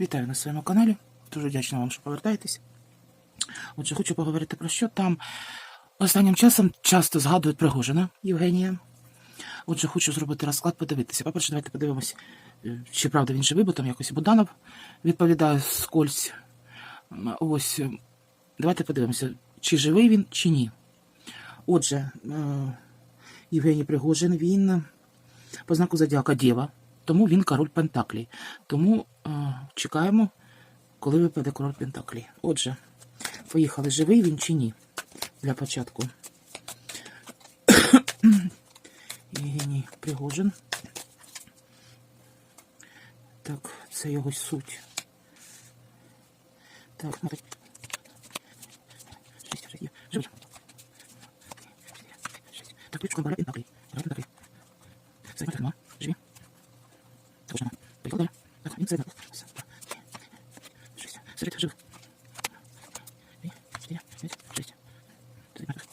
Вітаю на своєму каналі. Дуже вдячна вам, що повертаєтесь. Отже, хочу поговорити про що там. Останнім часом часто згадують Пригожина Євгенія. Отже, хочу зробити розклад, подивитися. По-перше, давайте подивимось, е, чи правда він живий, бо там якось Буданов відповідає скользь. Ось, е, давайте подивимося, чи живий він, чи ні. Отже, е, Євгеній Пригожин, він по знаку Зодіака Дєва, тому він король Пентаклі. Тому чекаємо, коли випаде король Пентаклі. Отже, поїхали, живий він чи ні? Для початку. Євгеній Пригожин. Так, це його суть. Так, смотри. Шість, шість. Живий. Так, ключ король Пентаклі. Король Пентаклі. Серед нема. Живі. Також нема. Поїхали далі. Так, він серед Раз, два, три, шість. Серед живих. Дві, чотири, п'ять, шість. Серед мертвих.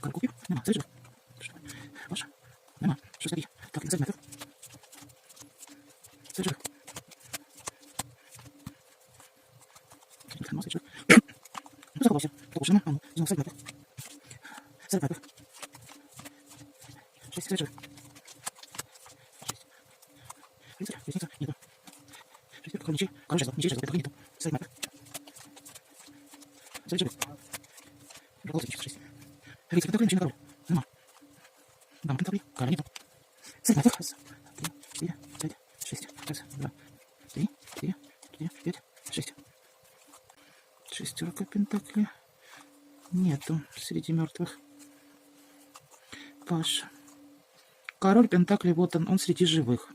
Король купів? Нема. Серед живих. Що? Ваша? Нема. Що серед є? Так, він серед мертвих. Серед живих. Серед нема, серед живих. Ну, заховався. Також нема. А ну, знову серед мертвих. Серед мертвих. Шість, серед живих. Рыцарь, ресница, нету. Шестерка, король мечей, король жезлов, мечей жезлов, пентаклей нету. Совет мертвых. Совет живых. Голос мечей, шесть. Рыцарь, пентаклей, мечей на король. Нема. Дама, пентаклей, короля нету. Совет мертвых. Раз, три, четыре, пять, шесть. Раз, два, три, четыре, четыре, пять, шесть. Шестерка пентаклей. Нету среди мертвых. Паш. Король Пентаклей, вот он, он среди живих.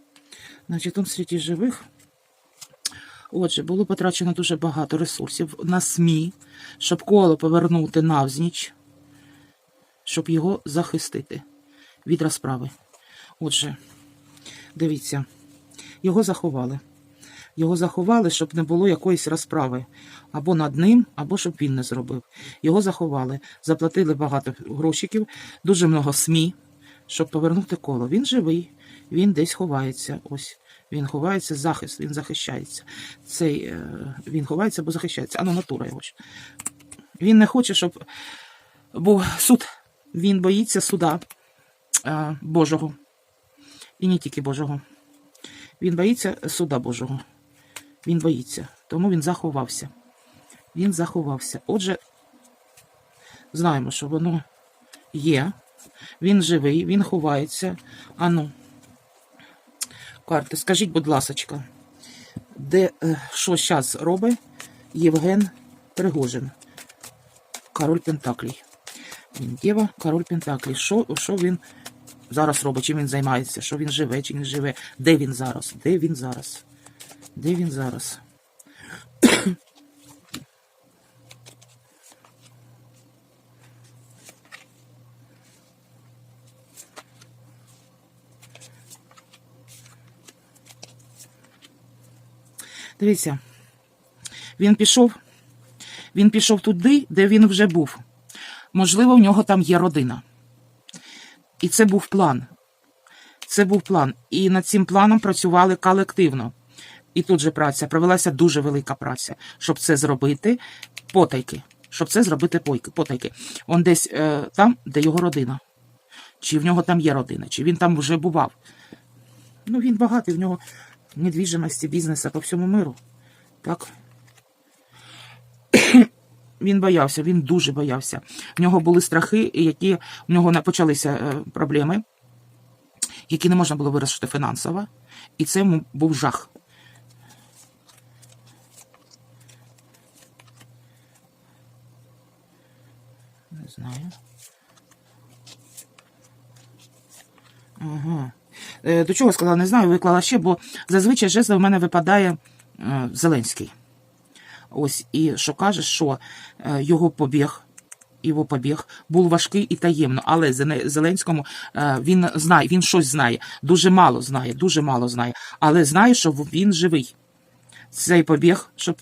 Значить, он среди живих. Отже, було потрачено дуже багато ресурсів на СМІ, щоб коло повернути навзніч, щоб його захистити від розправи. Отже, дивіться, його заховали. Його заховали, щоб не було якоїсь розправи або над ним, або щоб він не зробив. Його заховали, заплатили багато грошиків, дуже много СМІ, щоб повернути коло. Він живий, він десь ховається. Ось він ховається, захист, він захищається. Цей е, він ховається або захищається. Ано натура його. ж. Він не хоче, щоб був суд. Він боїться суда е, Божого. І не тільки Божого. Він боїться суда Божого. Він боїться. Тому він заховався. Він заховався. Отже, знаємо, що воно є. Він живий, він ховається. Ану, карти, скажіть, будь ласочка, де е, що зараз робить Євген Пригожин? Король Пентаклій. Він Дєва, король Пентаклій. Що, що він зараз робить? Чим він займається? Що він живе, чи не живе? Де він зараз? Де він зараз? Де він зараз? Дивіться, він пішов, він пішов туди, де він вже був. Можливо, в нього там є родина. І це був план. Це був план. І над цим планом працювали колективно. І тут же праця, провелася дуже велика праця, щоб це зробити потайки. Щоб це зробити потайки. Он десь е, там, де його родина. Чи в нього там є родина, чи він там вже бував. Ну, він багатий, в нього недвіжимості, бізнесу по всьому миру. Так. Він боявся, він дуже боявся. В нього були страхи, які в нього почалися е, проблеми, які не можна було вирішити фінансово. І це йому був жах. Не знаю. Ага. Е, До чого сказала, не знаю, виклала ще, бо зазвичай жезл в мене випадає е, Зеленський. Ось, і що каже, що е, його побіг, його побіг був важкий і таємно, але Зеленському він знає, він щось знає, дуже мало знає, дуже мало знає, але знає, що він живий. Цей побіг, щоб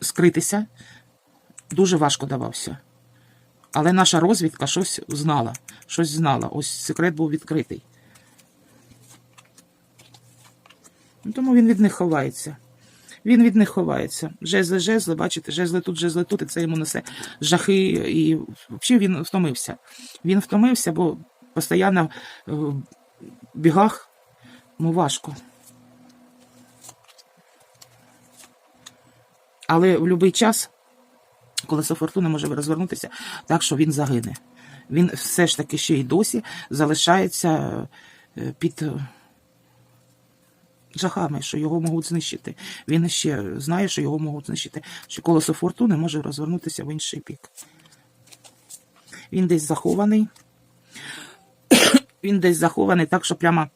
скритися, дуже важко давався. Але наша розвідка щось знала, щось знала. Ось секрет був відкритий. Ну, Тому він від них ховається. Він від них ховається. Жезли, жезли, бачите, жезли тут, жезли тут, і це йому несе жахи. І взагалі він втомився. Він втомився, бо постійно в бігах йому важко. Але в будь-який час колесо фортуни може розвернутися так, що він загине. Він все ж таки ще й досі залишається е, під е, жахами, що його можуть знищити. Він ще знає, що його можуть знищити, що колесо фортуни може розвернутися в інший бік. Він десь захований. Він десь захований так, що прямо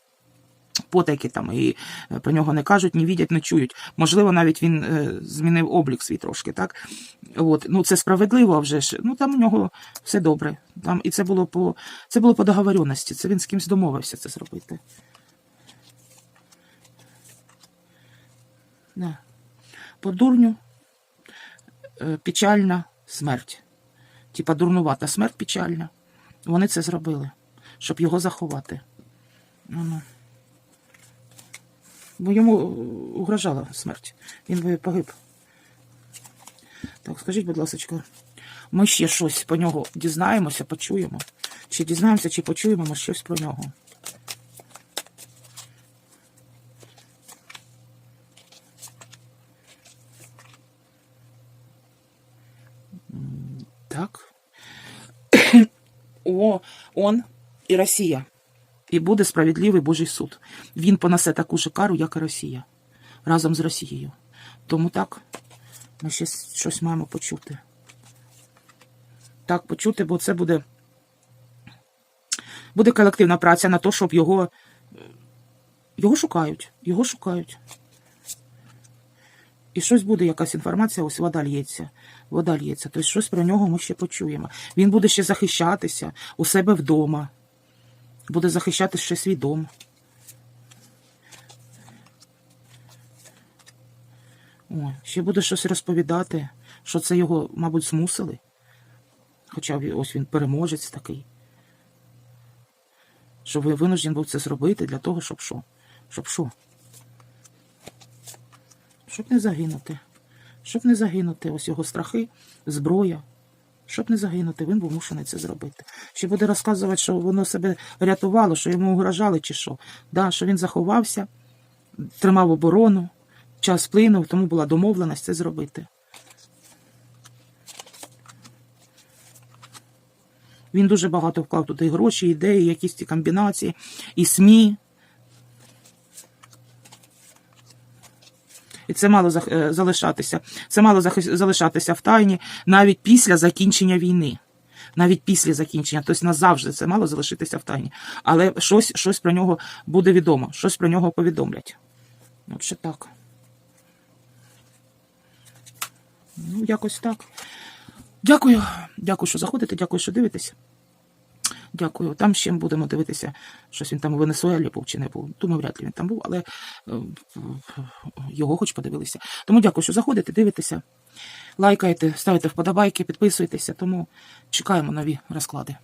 потайки там і е, про нього не кажуть, не відять, не чують. Можливо, навіть він е, змінив облік свій трошки, так? От. Ну, це справедливо вже ж. Ну там у нього все добре. Там, і це було по це було по договоренності. Це він з кимось домовився це зробити. Да. По дурню е, печальна смерть. Типа дурнувата смерть печальна. Вони це зробили, щоб його заховати. Ну, ну. Бо йому е, угрожала смерть. Він би погиб. Так, скажіть, будь ласка, ми ще щось по нього дізнаємося, почуємо. Чи дізнаємося, чи почуємо ми щось про нього. Так. О, он і Росія. І буде справедливий Божий суд. Він понесе таку ж кару, як і Росія, разом з Росією. Тому так, ми ще щось маємо почути. Так, почути, бо це буде, буде колективна праця на те, щоб його, його шукають. Його шукають. І щось буде, якась інформація, ось вода лється. Вода лється. Тобто щось про нього ми ще почуємо. Він буде ще захищатися у себе вдома буде захищати ще свій дом. О, ще буде щось розповідати, що це його, мабуть, змусили. Хоча ось він переможець такий. Що ви винужден був це зробити для того, щоб що? Щоб що? Щоб не загинути. Щоб не загинути. Ось його страхи, зброя. Щоб не загинути, він був мушений це зробити. Ще буде розказувати, що воно себе рятувало, що йому угрожали чи що. Да, що він заховався, тримав оборону, час плинув, тому була домовленість це зробити. Він дуже багато вклав туди гроші, ідеї, якісь ці комбінації, і СМІ. І це мало е, залишатися. Це мало залишатися в тайні навіть після закінчення війни. Навіть після закінчення, тобто назавжди це мало залишитися в тайні. Але щось, щось про нього буде відомо, щось про нього повідомлять. От ще так. Ну, якось так. Дякую. Дякую, що заходите, дякую, що дивитесь. Дякую. Там ще будемо дивитися, щось він там у Венесуелі був чи не був. Думаю, вряд ли він там був, але е, його хоч подивилися. Тому дякую, що заходите, дивитеся, лайкайте, ставите вподобайки, підписуєтеся, Тому чекаємо нові розклади.